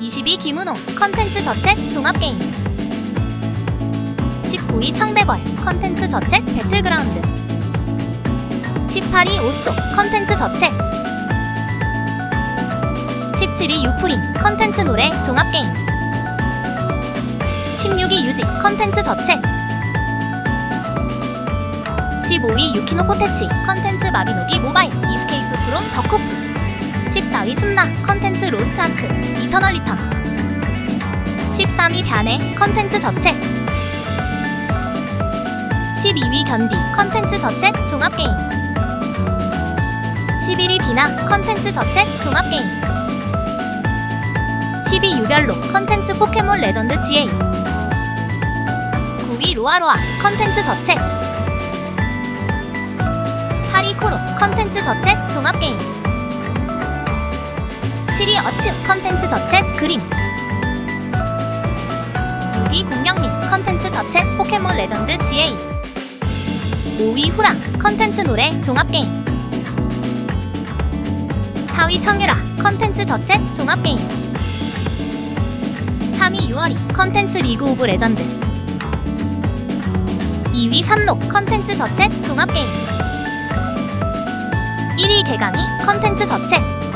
22 김은호 컨텐츠 저책 종합게임. 19위 청백월 컨텐츠 저책 배틀그라운드. 18위 오쏘 컨텐츠 저책 17위 유프림 컨텐츠 노래 종합게임. 16위 유직 컨텐츠 저책 15위 유키노 포테치 컨텐츠 마비노기 모바일 이스케이프 프롬 덕후프 14위 숨나 컨텐츠 로스트아크 이터널 리턴. 13위 단해 컨텐츠 저책 12위 견디 컨텐츠 저책 종합게임. 11위 비나 컨텐츠 저책 종합게임. 10위 유별로 컨텐츠 포켓몬 레전드 GA 9위 로아로아 컨텐츠 저책 8위 코로 컨텐츠 저책 종합게임 7위 어츠 컨텐츠 저책 그림. 6위 공경민 컨텐츠 저책 포켓몬 레전드 GA 5위 후랑 컨텐츠 노래 종합게임. 4위 청유라 컨텐츠 저책 종합게임. 3위 유월이 컨텐츠 리그 오브 레전드. 2위 삼록 컨텐츠 저책 종합게임. 1위 개강이 컨텐츠 저책